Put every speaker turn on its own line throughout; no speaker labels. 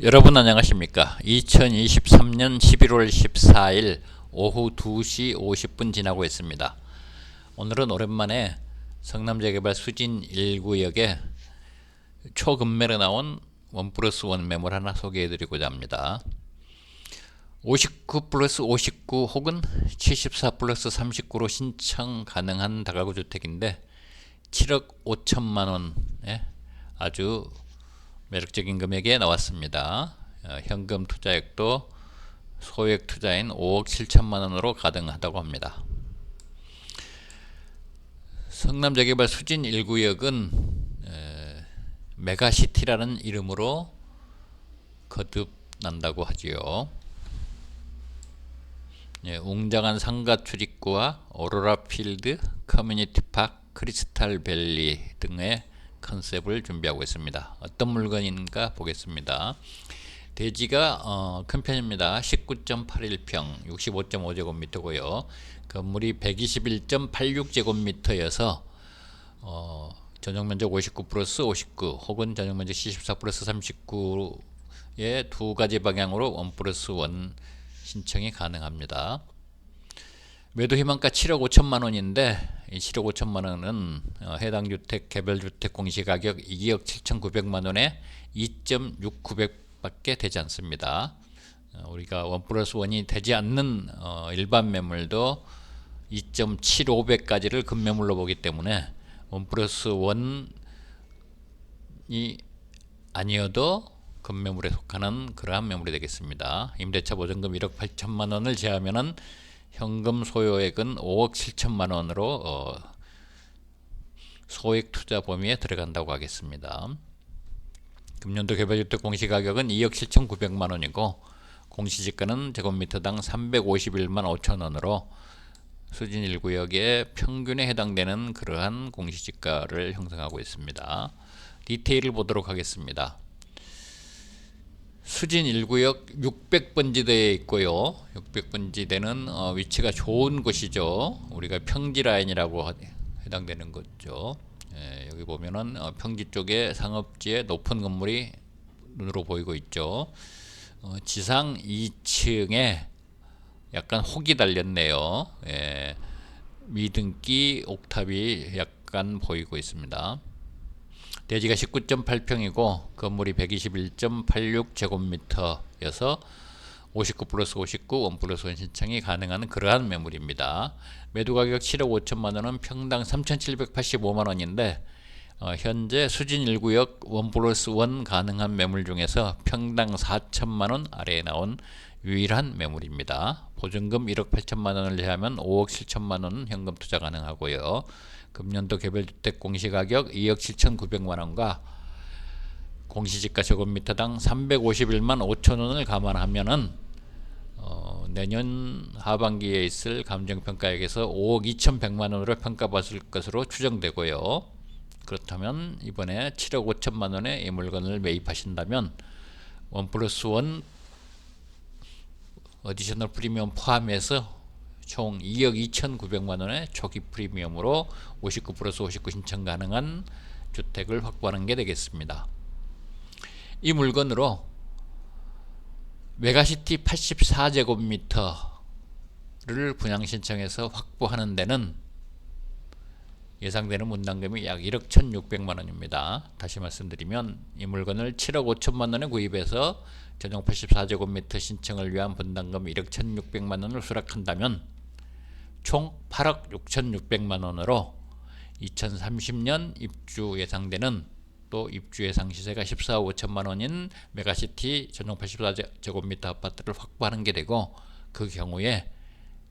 여러분 안녕하십니까? 2023년 11월 14일 오후 2시 50분 지나고 있습니다. 오늘은 오랜만에 성남재개발 수진 1구역에 초급매로 나온 원 플러스 원 매물 하나 소개해 드리고자 합니다. 59 플러스 59 혹은 74 플러스 39로 신청 가능한 다가구 주택인데 7억 5천만 원에 아주 매력적인 금액에 나왔습니다. 어, 현금 투자액도 소액 투자인 5억 7천만 원으로 가능하다고 합니다. 성남 재개발 수진 1구역은 에, 메가시티라는 이름으로 거듭난다고 하지요. 예, 웅장한 상가 출입구와 오로라 필드, 커뮤니티 파크, 크리스탈 밸리 등의 컨셉을 준비하고 있습니다. 어떤 물건인가 보겠습니다. 대지가 어, 큰 편입니다. 19.81평, 65.5제곱미터고요. 건물이 121.86제곱미터여서 어, 전용면적 59 플러스 59 혹은 전용면적 74 플러스 39의 두 가지 방향으로 1 플러스 1 신청이 가능합니다. 매도 희망가 7억 5천만 원인데 이 7억 5천만 원은 어, 해당 주택 개별 주택 공시 가격 2억 7,900만 원에 2.6900밖에 되지 않습니다. 어, 우리가 원 플러스 원이 되지 않는 어, 일반 매물도 2.75배까지를 급매물로 보기 때문에 원 플러스 원이 아니어도 급매물에 속하는 그러한 매물이 되겠습니다. 임대차 보증금 1억 8천만 원을 제하면은 현금 소요액은 5억 7천만 원으로 어, 소액 투자 범위에 들어간다고 하겠습니다. 금년도 개발주택 공시가격은 2억 7천9백만 원이고 공시지가는 제곱미터당 351만 5천 원으로 수진 1구역의 평균에 해당되는 그러한 공시지가를 형성하고 있습니다. 디테일을 보도록 하겠습니다. 수진 1구역 600번지대에 있고요. 600번지대는 어, 위치가 좋은 곳이죠. 우리가 평지 라인이라고 해당되는 거죠. 예, 여기 보면은 어, 평지 쪽에 상업지에 높은 건물이 눈으로 보이고 있죠. 어, 지상 2층에 약간 혹이 달렸네요. 예, 미등기 옥탑이 약간 보이고 있습니다. 대지가 19.8평이고 건물이 121.86제곱미터여서 59 플러스 59 1 플러스 1 신청이 가능한 그러한 매물입니다. 매도 가격 7억 5천만 원은 평당 3,785만 원인데 어, 현재 수진 1구역 1 플러스 1 가능한 매물 중에서 평당 4천만 원 아래에 나온 유일한 매물입니다. 보증금 1억 8천만 원을 제하면 5억 7천만 원 현금 투자 가능하고요. 금년도 개별주택 공시가격 2억 7천9백만 원과 공시지가 제곱미터당 351만 5천 원을 감안하면은 어, 내년 하반기에 있을 감정평가액에서 5억 2천100만 원으로 평가받을 것으로 추정되고요. 그렇다면 이번에 7억 5천만 원의 이 물건을 매입하신다면 원 플러스 원 어디셔널 프리미엄 포함해서 총 2억 2,900만 원의 초기 프리미엄으로 59 플러스 59 신청 가능한 주택을 확보하는 게 되겠습니다. 이 물건으로 메가시티 84제곱미터를 분양 신청해서 확보하는 데는 예상되는 분담금이 약 1억 1,600만 원입니다. 다시 말씀드리면 이 물건을 7억 5천만 원에 구입해서 전용 84제곱미터 신청을 위한 분담금 1억 1,600만 원을 수락한다면 총 8억 6,600만 원으로 2030년 입주 예상되는 또 입주 예상 시세가 14억 5천만 원인 메가시티 전용 84제곱미터 아파트를 확보하는 게 되고 그 경우에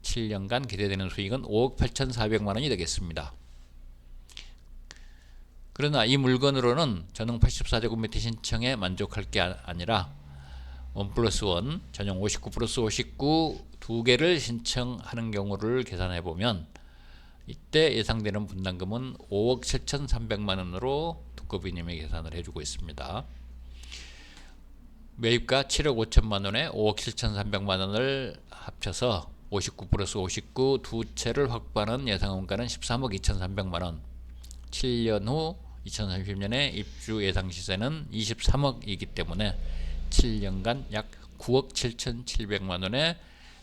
7년간 기대되는 수익은 5억 8,400만 원이 되겠습니다. 그러나 이 물건으로는 전용 84제곱미터 신청에 만족할 게 아, 아니라 원 플러스 원 전용 59 플러스 59 두 개를 신청하는 경우를 계산해 보면 이때 예상되는 분담금은 5억 7,300만 원으로 두꺼비님이 계산을 해주고 있습니다. 매입가 7억 5천만 원에 5억 7,300만 원을 합쳐서 59 플러스 59 두 채를 확보하는 예상원가는 13억 2,300만 원. 7년 후 2030년에 입주 예상 시세는 23억이기 때문에 7년간 약 9억 7,700만 원의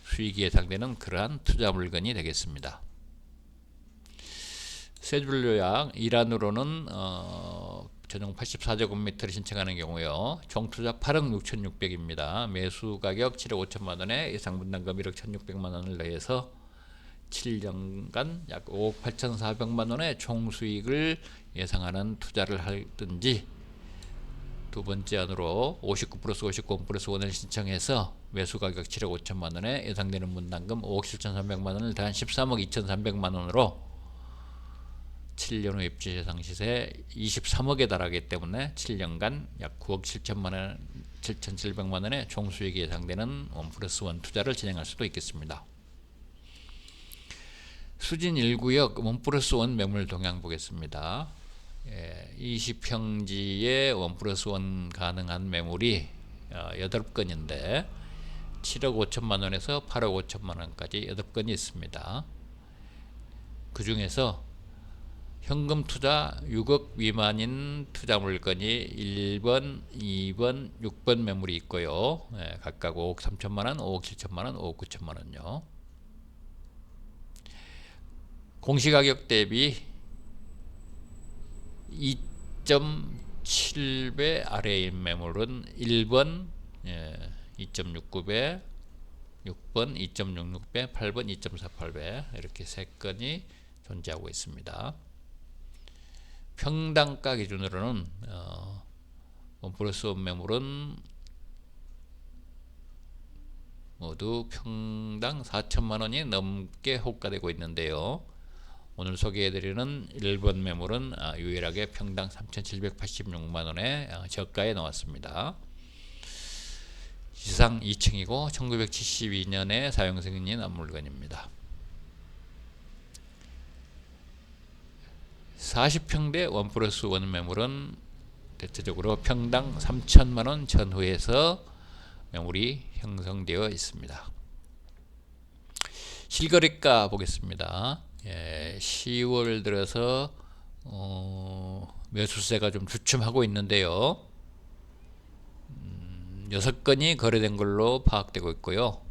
수익이 예상되는 그러한 투자 물건이 되겠습니다. 세줄 요약 이란으로는 어, 전용 84제곱미터를 신청하는 경우요. 총 투자 8억 6,600입니다. 매수 가격 7억 5천만 원에 예상 분담금 1억 1,600만 원을 더해서 7년간 약 5억 8,400만 원의 총 수익을 예상하는 투자를 하든지 두 번째 안으로 59 플러스 59 플러스 1을 신청해서 매수 가격 7억 5천만 원에 예상되는 분담금 5억 7,300만 원을 더한 13억 2,300만 원으로 7년 후 입주 예상 시세 23억에 달하기 때문에 7년간 약 9억 7천만 원 7,700만 원의 총 수익이 예상되는 원 플러스 원 투자를 진행할 수도 있겠습니다. 수진 1구역 원 플러스 원 매물 동향 보겠습니다. 예, 20평지에 원 플러스 원 가능한 매물이 어, 8건인데 7억 5천만 원에서 8억 5천만 원까지 8건이 있습니다. 그 중에서 현금 투자 6억 미만인 투자 물건이 1번, 2번, 6번 매물이 있고요. 예, 각각 5억 3천만 원, 5억 7천만 원, 5억 9천만 원요. 공시가격 대비 2.7배 아래인 매물은 1번 예, 2.69배, 6번 2.66배, 8번 2.48배 이렇게 세 건이 존재하고 있습니다. 평당가 기준으로는 어, 원 플러스 원 매물은 모두 평당 4천만 원이 넘게 호가되고 있는데요. 오늘 소개해드리는 1번 매물은 아, 유일하게 평당 3,786만 원의 아, 저가에 나왔습니다. 지상 2층이고 1972년에 사용 승인인 물건입니다. 40평대 원 플러스 원 매물은 대체적으로 평당 3천만 원 전후에서 매물이 형성되어 있습니다. 실거래가 보겠습니다. 예, 10월 들어서 어, 매수세가 좀 주춤하고 있는데요. 음, 6건이 거래된 걸로 파악되고 있고요.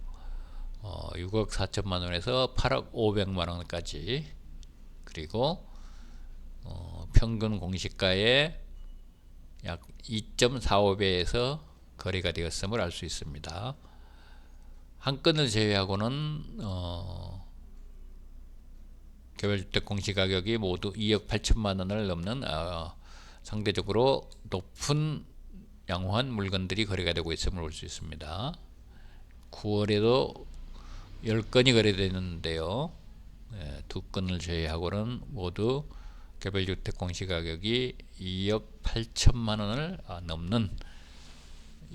어, 6억 4천만 원에서 8억 500만 원까지 그리고 어, 평균 공시가의 약 2.45배에서 거래가 되었음을 알 수 있습니다. 한 건을 제외하고는 어, 개별주택 공시가격이 모두 2억 8천만 원을 넘는 어, 상대적으로 높은 양호한 물건들이 거래가 되고 있음을 볼 수 있습니다. 9월에도 10건이 거래되는데요. 네, 두 건을 제외하고는 모두 개별주택 공시가격이 2억 8천만 원을 아, 넘는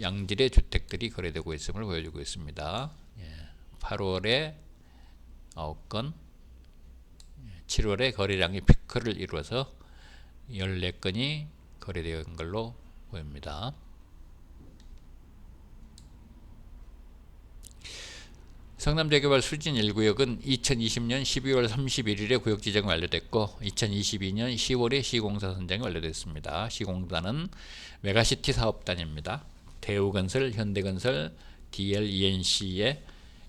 양질의 주택들이 거래되고 있음을 보여주고 있습니다. 8월에 9건, 7월에 거래량이 피크를 이루어서 14건이 거래되는 걸로 보입니다. 성남재개발 수진 1구역은 2020년 12월 31일에 구역 지정이 완료됐고 2022년 10월에 시공사 선정이 완료됐습니다. 시공사는 메가시티 사업단입니다. 대우건설, 현대건설, DLENC의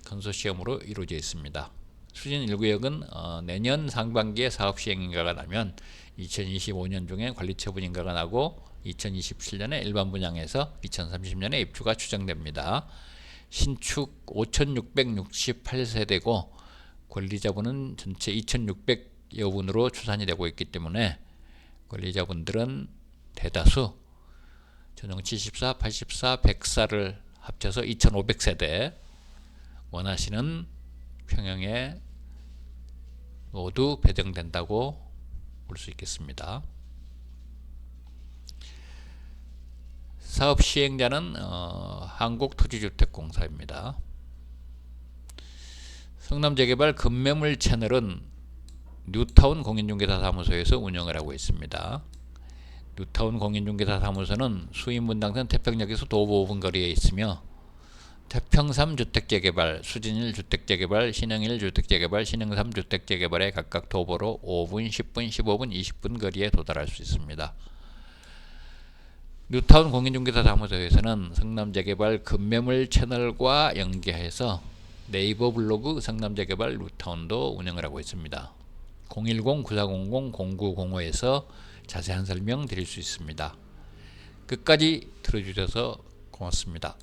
컨소시엄으로 이루어져 있습니다. 수진 1구역은 어, 내년 상반기에 사업 시행 인가가 나면 2025년 중에 관리 처분 인가가 나고 2027년에 일반 분양에서 2030년에 입주가 추정됩니다. 신축 5,668세대고 권리자분은 전체 2,600여 분으로 추산이 되고 있기 때문에 권리자분들은 대다수 전용 74, 84, 104를 합쳐서 2,500세대 원하시는 평형에 모두 배정된다고 볼 수 있겠습니다. 사업 시행자는 어, 한국토지주택공사입니다. 성남재개발 급매물 채널은 뉴타운 공인중개사 사무소에서 운영을 하고 있습니다. 뉴타운 공인중개사 사무소는 수인분당선 태평역에서 도보 5분 거리에 있으며 태평3 주택재개발, 수진일 주택재개발, 신흥일 주택재개발, 신흥3 주택재개발에 각각 도보로 5분, 10분, 15분, 20분 거리에 도달할 수 있습니다. 뉴타운 공인중개사 사무소에서는 성남 재개발 급매물 채널과 연계해서 네이버 블로그 성남 재개발 뉴타운도 운영을 하고 있습니다. 010-9400-0905에서 자세한 설명 드릴 수 있습니다. 끝까지 들어주셔서 고맙습니다.